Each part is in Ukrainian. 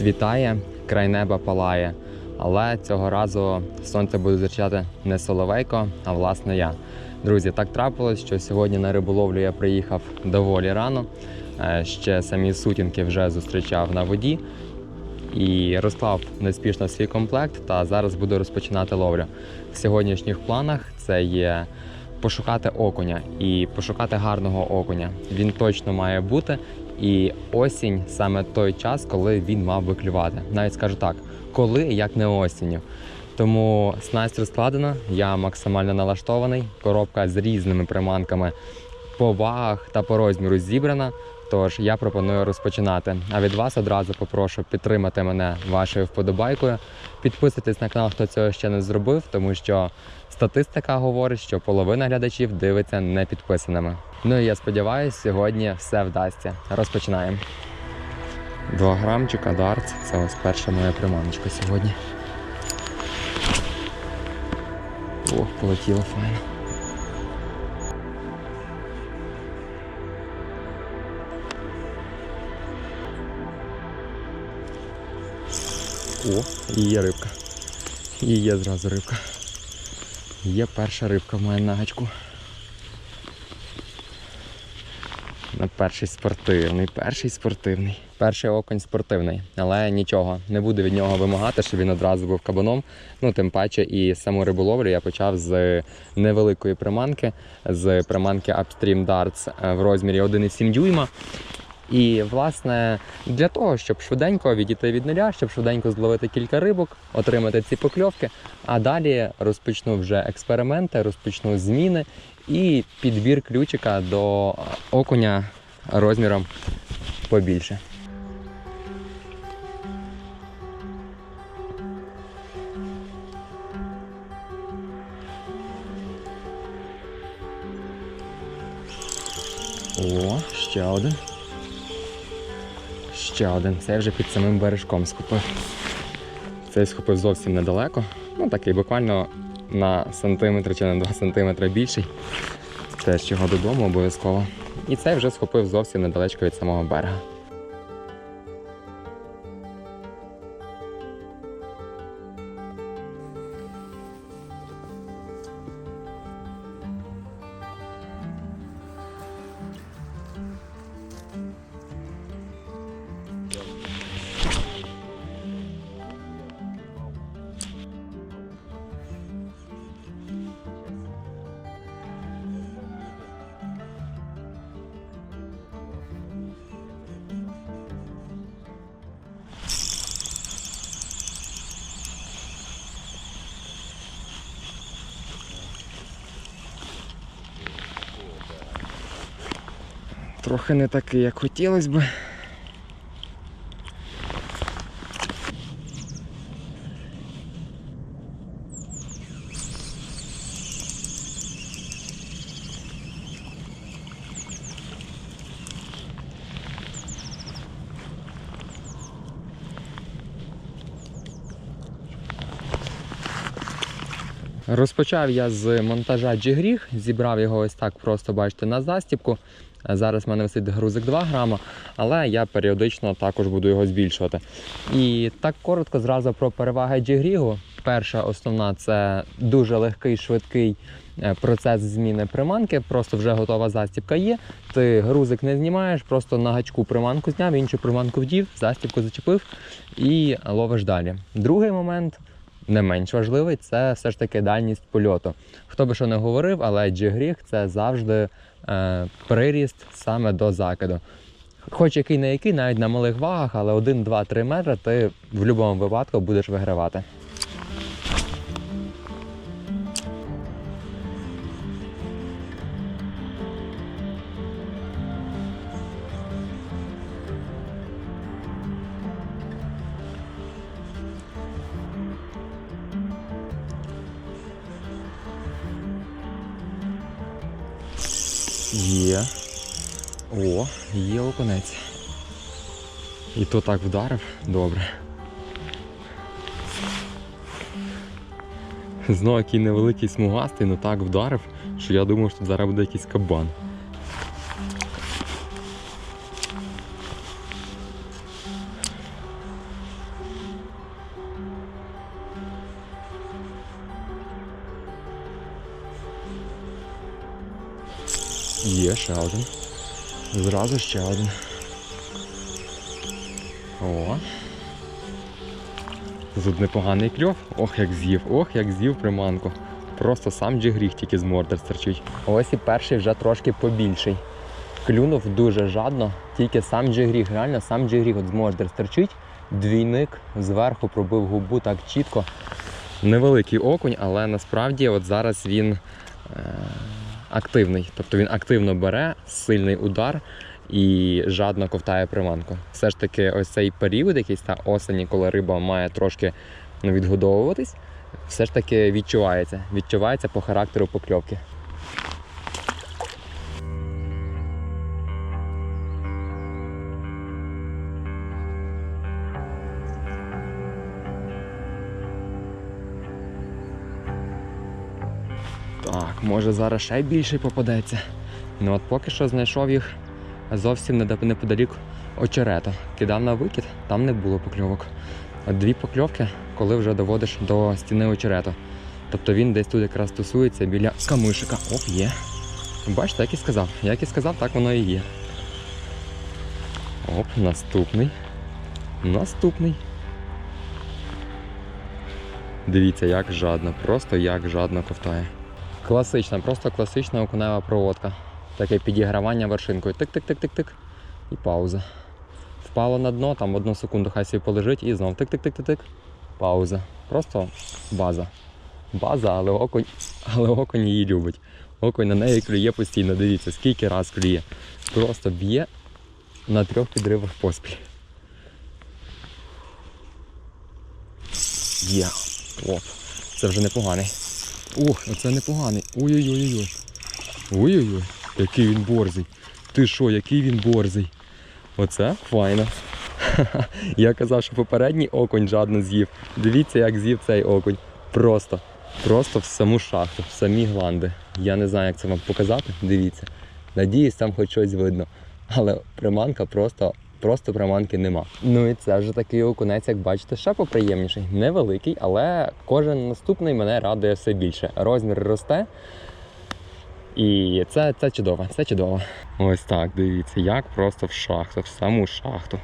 світає, край неба палає. Але цього разу сонце буде зустрічати не соловейко, а власне я. Друзі, так трапилось, що сьогодні на риболовлю я приїхав доволі рано. Е, Ще самі сутінки вже зустрічав на воді і розклав неспішно свій комплект. Та зараз буду розпочинати ловлю. В сьогоднішніх планах це є пошукати окуня і пошукати гарного окуня. Він точно має бути. І осінь саме той час, коли він мав би клювати. Навіть скажу так, коли як не осінню. Тому снасть розкладена, я максимально налаштований. Коробка з різними приманками по вагах та по розміру зібрана. Тож я пропоную розпочинати. А від вас одразу попрошу підтримати мене вашою вподобайкою. Підписуйтесь на канал, хто цього ще не зробив, тому що статистика говорить, що половина глядачів дивиться не підписаними. Ну і я сподіваюся, сьогодні все вдасться. Розпочинаємо. Два грамчика дартс. Це ось перша моя приманочка сьогодні. Ох, полетіло файно. О, і є рибка. І є зразу рибка. Є перша рибка в мене на гачку. На перший спортивний, перший спортивний. Перший оконь спортивний, але нічого, не буду від нього вимагати, щоб він одразу був кабаном. Ну, тим паче, і саму риболовлю я почав з невеликої приманки, з приманки Upstream Darts е, в розмірі 1,7 дюйма. І, власне, для того, щоб швиденько відійти від нуля, щоб швиденько зловити кілька рибок, отримати ці покльовки, а далі розпочну вже експерименти, розпочну зміни і підбір ключика до окуня розміром побільше. О, ще один. Ще один. Це я вже під самим бережком схопив. Цей схопив зовсім недалеко. Ну такий буквально на сантиметр чи на 2 сантиметри більший. Теж його додому обов'язково. І цей вже схопив зовсім недалечко від самого берега. Трохи не такий, як хотілося б. Розпочав я з монтажа джигріг, зібрав його ось так просто, бачите, на застіпку. Зараз в мене висить грузик 2 грама, але я періодично також буду його збільшувати. І так коротко зразу про переваги джигрігу. Перша основна це дуже легкий, швидкий е, процес зміни приманки. Просто вже готова застіпка є. Ти грузик не знімаєш, просто на гачку приманку зняв, іншу приманку вдів, застіпку зачепив і ловиш далі. Другий момент не менш важливий це все ж таки дальність польоту. Хто би що не говорив, але джигріг це завжди е, приріст саме до закиду. Хоч який не який, навіть на малих вагах, але 1, 2, 3 метри ти в будь-якому випадку будеш вигравати. його конець. І то так вдарив, добре. Знову який невеликий смугастий, але так вдарив, що я думав, що зараз буде якийсь кабан. Є ще один. Зразу ще один. О. Тут непоганий кльов. Ох, як з'їв, ох, як з'їв приманку. Просто сам джигріх тільки з морди стерчить. Ось і перший вже трошки побільший. Клюнув дуже жадно, тільки сам джигріх, реально сам джигріх от з мордер стерчить. Двійник зверху пробив губу так чітко. Невеликий окунь, але насправді от зараз він е, активний. Тобто він активно бере сильний удар і жадно ковтає приманку. Все ж таки, ось цей період, якийсь та осені, коли риба має трошки ну, відгодовуватись, все ж таки відчувається. Відчувається по характеру покльовки. Може зараз ще й більший попадеться. Ну от поки що знайшов їх зовсім неподалік очерета. Кидав на викид, там не було покльовок. А дві покльовки, коли вже доводиш до стіни очерету. Тобто він десь тут якраз тусується біля камишика. Оп, є. Бачите, як і сказав. Як і сказав, так воно і є. Оп, наступний. Наступний. Дивіться, як жадно, просто як жадно ковтає. Класична, просто класична окунева проводка. Таке підігравання вершинкою. Тик-тик-тик-тик-тик. І пауза. Впало на дно, там одну секунду хай собі полежить і знов тик-тик-тик-тик-тик. Пауза. Просто база. База, але окунь, але окунь її любить. Окунь на неї клює постійно. Дивіться, скільки раз клює. Просто б'є на трьох підривах поспіль. Є. Оп. Це вже непоганий. Ох, оце непоганий. Ой-ой-ой-ой. Ой-ой-ой, який він борзий. Ти що, який він борзий? Оце файно. Я казав, що попередній окунь жадно з'їв. Дивіться, як з'їв цей окунь. Просто, просто в саму шахту, в самі гланди. Я не знаю, як це вам показати. Дивіться. Надіюсь, там хоч щось видно. Але приманка просто, просто приманки нема. Ну і це вже такий окунець, як бачите, ще поприємніший. Невеликий, але кожен наступний мене радує все більше. Розмір росте. І це, це чудово, це чудово. Ось так, дивіться, як просто в шахту, в саму шахту.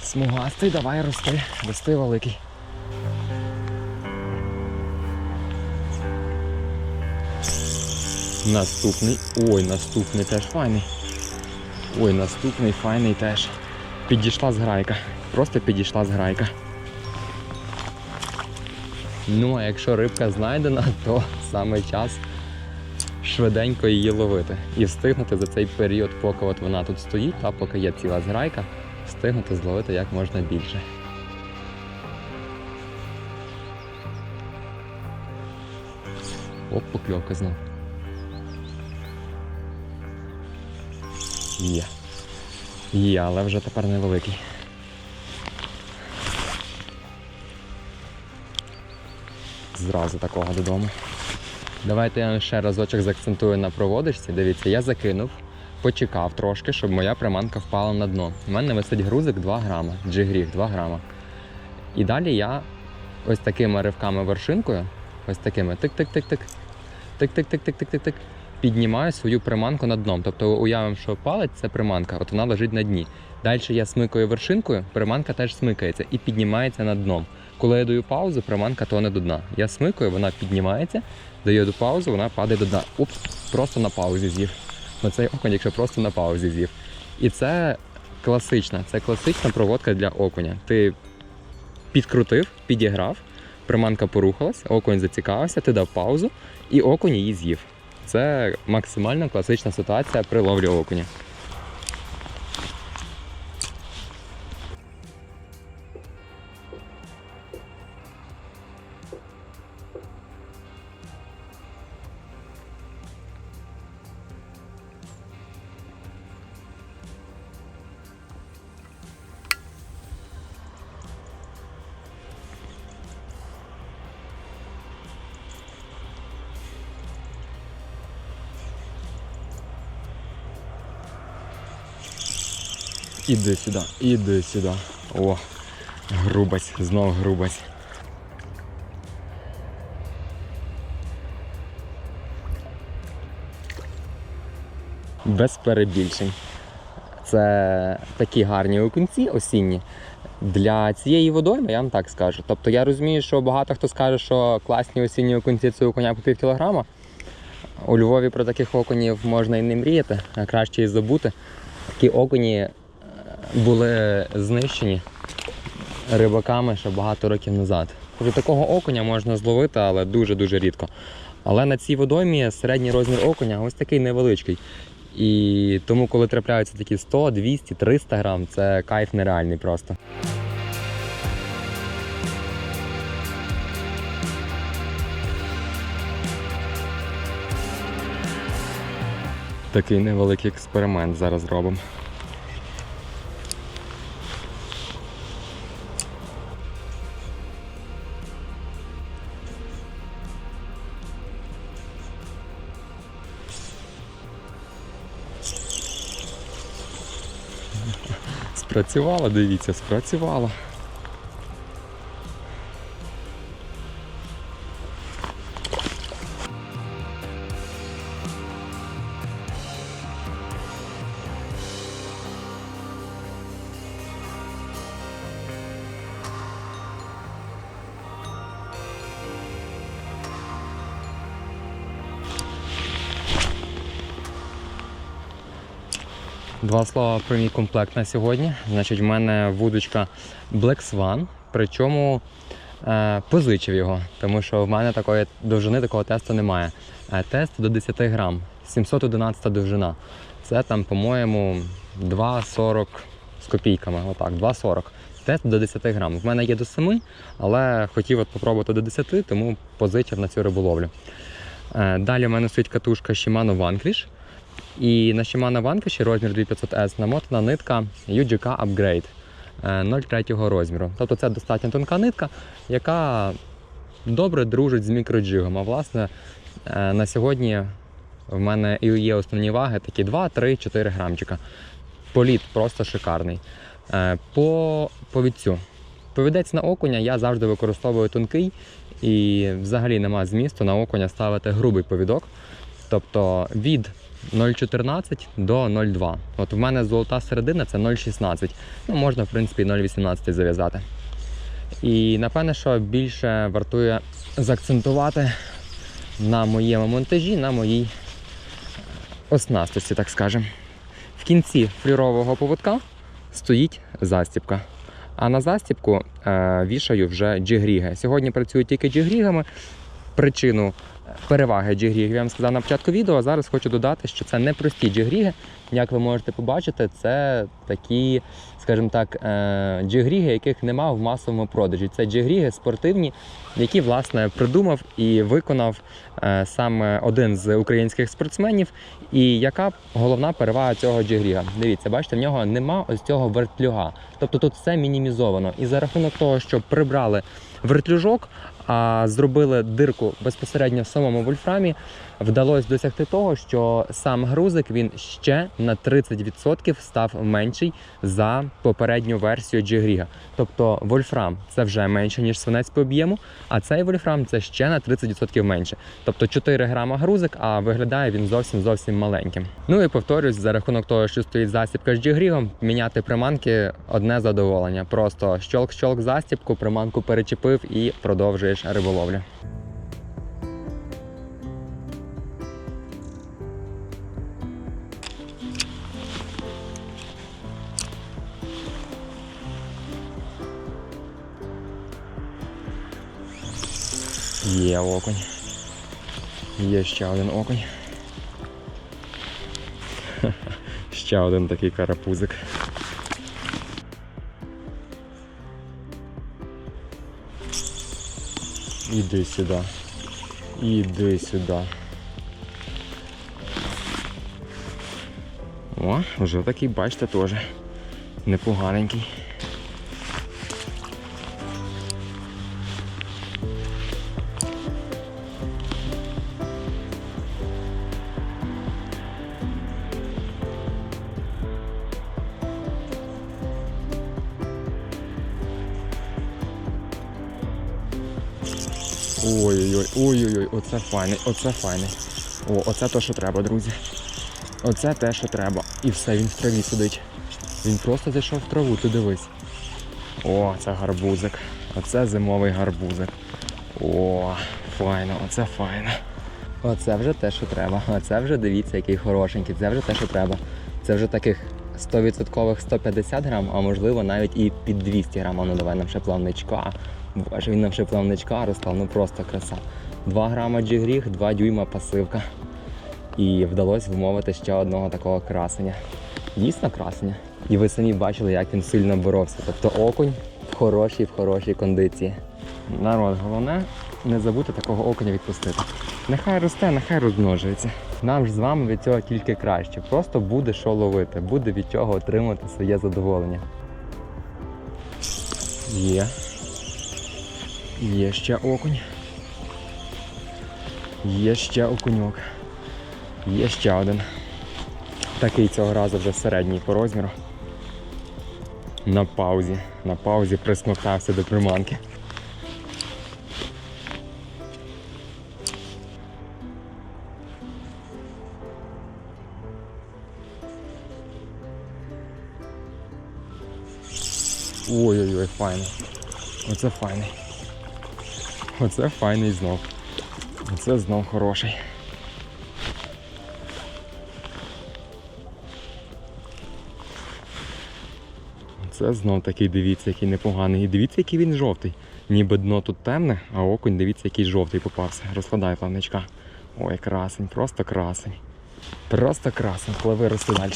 Смугастий, давай рости, рости великий. Наступний. Ой, наступний теж файний. Ой, наступний файний теж. Підійшла зграйка. Просто підійшла зграйка. Ну, а якщо рибка знайдена, то саме час швиденько її ловити і встигнути за цей період, поки от вона тут стоїть, та поки є ціла зграйка, встигнути зловити як можна більше. Оп, покльовка знов. Є. Є, але вже тепер невеликий. Зразу такого додому. Давайте я ще разочок заакцентую на проводочці. Дивіться, я закинув, почекав трошки, щоб моя приманка впала на дно. У мене висить грузик 2 грама, джигріх 2 грама. І далі я ось такими ривками вершинкою, ось такими тик-тик-тик-тик, тик-тик-тик-тик-тик-тик, піднімаю свою приманку над дном. Тобто уявимо, що палець це приманка, от вона лежить на дні. Далі я смикаю вершинкою, приманка теж смикається і піднімається над дном. Коли я даю паузу, приманка тоне до дна. Я смикаю, вона піднімається, даю паузу, вона падає до дна. Упс, просто на паузі з'їв. На цей окунь, якщо просто на паузі з'їв. І це класична, це класична проводка для окуня. Ти підкрутив, підіграв, приманка порухалась, окунь зацікавився, ти дав паузу, і окунь її з'їв. Це максимально класична ситуація при ловлі окуня. Іди сюди, іди сюди. О, грубась, знов грубась. без перебільшень. Це такі гарні окунці осінні. Для цієї водойми я вам так скажу. Тобто я розумію, що багато хто скаже, що класні осінні окунці це окуня по пів кілограма. У Львові про таких окунів можна і не мріяти, а краще і забути. Такі окуні були знищені рибаками ще багато років назад. Тобто такого окуня можна зловити, але дуже-дуже рідко. Але на цій водоймі середній розмір окуня ось такий невеличкий. І тому, коли трапляються такі 100, 200, 300 грам, це кайф нереальний просто. Такий невеликий експеримент зараз робимо. Спрацювало, дивіться, спрацювало. Два слова про мій комплект на сьогодні. Значить, в мене вудочка Black Swan, причому е, позичив його, тому що в мене такої довжини такого тесту немає. Е, тест до 10 грам, 711 довжина. Це там, по-моєму, 2,40 з копійками. Отак, 2,40. Тест до 10 грам. В мене є до 7, але хотів от попробувати до 10, тому позичив на цю риболовлю. Е, далі в мене стоїть катушка Shimano Vanquish. І на Shimano Vanquish розмір 2500S намотана нитка UGK Upgrade е, 0,3 розміру. Тобто це достатньо тонка нитка, яка добре дружить з мікроджигом. А власне е, на сьогодні в мене і є основні ваги такі 2, 3, 4 грамчика. Політ просто шикарний. Е, По повідцю. Повідець на окуня я завжди використовую тонкий і взагалі нема змісту на окуня ставити грубий повідок. Тобто від 0,14 до 0,2. От в мене золота середина це 0,16. Ну, можна, в принципі, 0,18 зав'язати. І напевне, що більше вартує заакцентувати на моєму монтажі, на моїй оснастості, так скажемо. В кінці флюрового поводка стоїть застібка. А на застібку е, вішаю вже джигріги. Сьогодні працюю тільки джигрігами. Причину переваги джигрігів я вам сказав на початку відео. Зараз хочу додати, що це не прості джигріги. Як ви можете побачити, це такі, скажімо так, е, джигріги, яких нема в масовому продажі. Це джигріги спортивні, які власне придумав і виконав е, саме один з українських спортсменів. І яка головна перевага цього джигріга? Дивіться, бачите, в нього нема ось цього вертлюга. Тобто тут все мінімізовано. І за рахунок того, що прибрали вертлюжок, а зробили дирку безпосередньо в самому вольфрамі, вдалося досягти того, що сам грузик він ще на 30% став менший за попередню версію Джигріга. Тобто вольфрам це вже менше, ніж свинець по об'єму, а цей вольфрам це ще на 30% менше. Тобто 4 грама грузик, а виглядає він зовсім зовсім маленьким. Ну і повторюсь, за рахунок того, що стоїть застібка з джигрігом, міняти приманки одне задоволення. Просто щолк-щолк застібку, приманку перечепив і продовжуєш риболовлю. Є окунь. Є ще один окунь. Ще один такий карапузик. Іди сюди. Іди сюди. О, вже такий, бачите, теж непоганенький. Оце файний, оце файний. О, оце то, що треба, друзі. Оце те, що треба. І все, він в траві сидить. Він просто зайшов в траву, ти дивись. О, це гарбузик. Оце зимовий гарбузик. О, файно, оце файно. Оце вже те, що треба. Оце вже дивіться, який хорошенький. Це вже те, що треба. Це вже таких 100% 150 грам, а можливо навіть і під 200 грам. Ну давай нам ще плавничка. Боже, він нам ще плавничка розклав, ну просто краса. 2 грама джигріх, 2 дюйма пасивка. І вдалося вмовити ще одного такого красення. Дійсно красення. І ви самі бачили, як він сильно боровся. Тобто окунь в хорошій, в хорошій кондиції. Народ, головне не забути такого окуня відпустити. Нехай росте, нехай розмножується. Нам ж з вами від цього тільки краще. Просто буде що ловити, буде від чого отримати своє задоволення. Є. Є ще окунь. Є ще окуньок. Є ще один. Такий цього разу вже середній по розміру. На паузі. На паузі присмоктався до приманки. Ой-ой-ой, файно. Оце файний. Оце файний знов. Оце знов хороший. Це знов такий, дивіться, який непоганий. І дивіться, який він жовтий. Ніби дно тут темне, а окунь, дивіться, який жовтий попався. Розкладай плавничка. Ой, красень, просто красень. Просто красень. Пливи рости далі.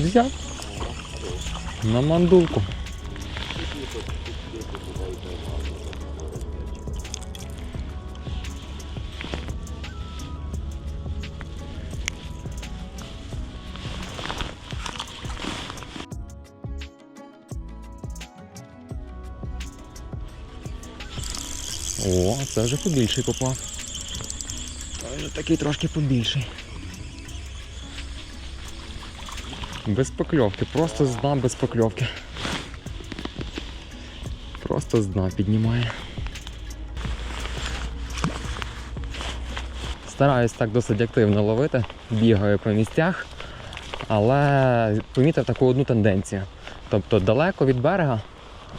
Взяв. На мандулку. О, це вже побільший попав. Це такий трошки побільший. Без покльовки, просто з дна без покльовки. Просто з дна піднімає. Стараюсь так досить активно ловити, бігаю по місцях, але помітив таку одну тенденцію. Тобто далеко від берега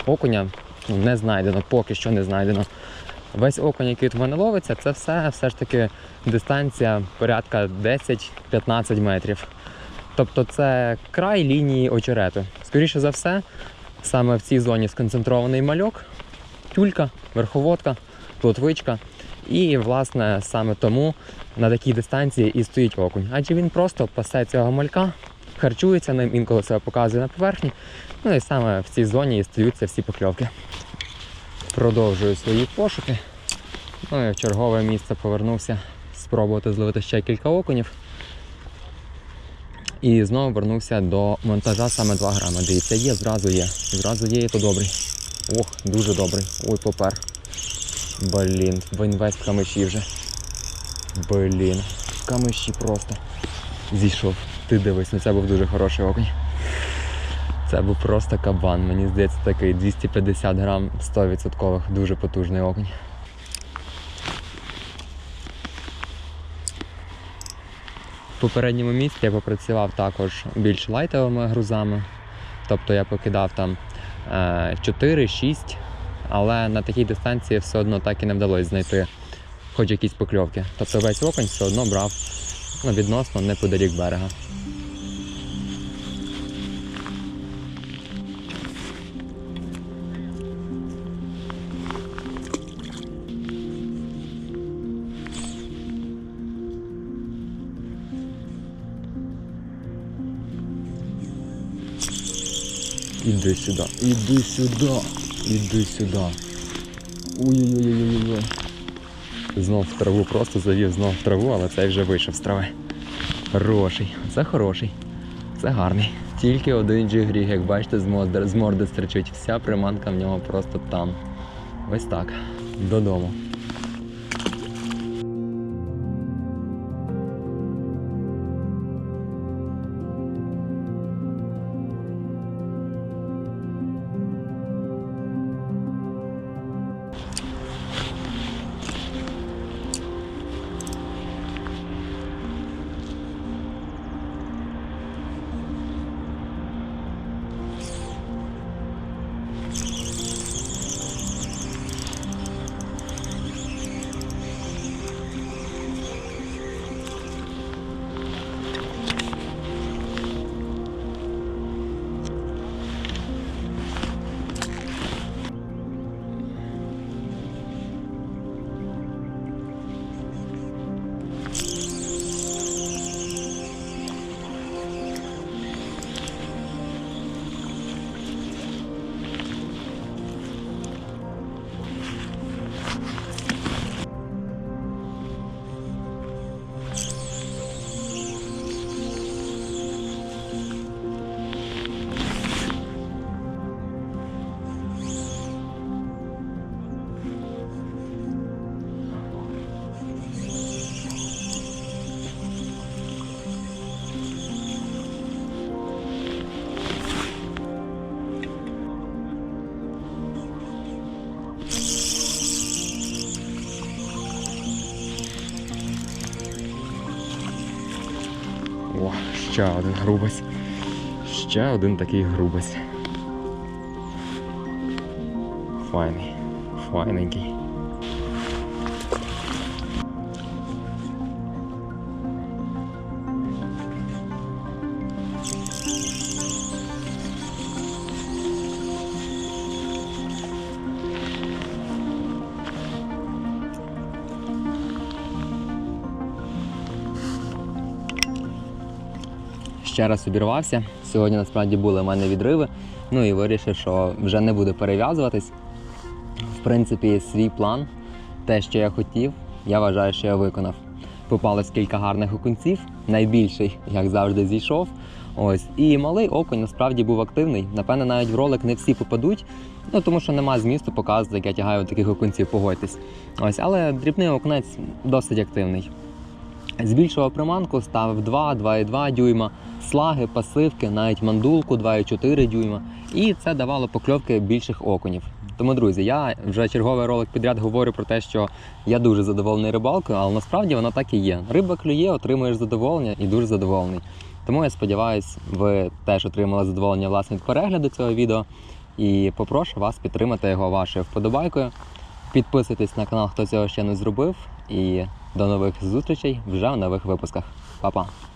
окуня не знайдено, поки що не знайдено. Весь окунь, який від мене ловиться, це все, все ж таки дистанція порядка 10-15 метрів. Тобто це край лінії очерету. Скоріше за все, саме в цій зоні сконцентрований мальок, тюлька, верховодка, плотвичка. І, власне, саме тому на такій дистанції і стоїть окунь. Адже він просто пасе цього малька, харчується ним, інколи себе показує на поверхні. Ну і саме в цій зоні і стаються всі покльовки. Продовжую свої пошуки. Ну і в чергове місце повернувся спробувати зловити ще кілька окунів. І знову вернувся до монтажа саме 2 грами. Дивіться, є, зразу є. Зразу є, і то добрий. Ох, дуже добрий. Ой, попер. Блін, він весь в камиші вже. Блін. В камиші просто зійшов. Ти дивись, ну це був дуже хороший окунь. Це був просто кабан. Мені здається, такий 250 грам 100% дуже потужний окунь. Попередньому місці я попрацював також більш лайтовими грузами. Тобто я покидав там 4-6, але на такій дистанції все одно так і не вдалося знайти хоч якісь покльовки. Тобто весь окунь все одно брав ну, відносно неподалік берега. Іди сюди, іди сюди, іди сюди. Ой-ой-ой-ой-ой. Знов в траву, просто завів знов в траву, але цей вже вийшов з трави. Хороший, це хороший, це гарний. Тільки один джигріг, як бачите, з морди, з морди стричить. Вся приманка в нього просто там. Ось так. Додому. Ще один грубець. Ще один такий грубець. Файний, файненький. Ще раз обірвався. Сьогодні насправді були в мене відриви. Ну і вирішив, що вже не буду перев'язуватись. В принципі, свій план, те, що я хотів, я вважаю, що я виконав. Попалось кілька гарних окунців. Найбільший, як завжди, зійшов. Ось і малий окунь насправді був активний. Напевне, навіть в ролик не всі попадуть, ну тому що немає змісту показувати, як я тягаю таких окунців, погодьтесь. Ось, але дрібний окунець досить активний. Збільшував приманку, ставив 2, 2,2 дюйма, слаги, пасивки, навіть мандулку 2,4 дюйма. І це давало покльовки більших окунів. Тому, друзі, я вже черговий ролик підряд говорю про те, що я дуже задоволений рибалкою, але насправді воно так і є. Риба клює, отримуєш задоволення і дуже задоволений. Тому я сподіваюся, ви теж отримали задоволення власне від перегляду цього відео. І попрошу вас підтримати його вашою вподобайкою. Підписуйтесь на канал, хто цього ще не зробив. І до нових зустрічей вже в нових випусках. Па-па!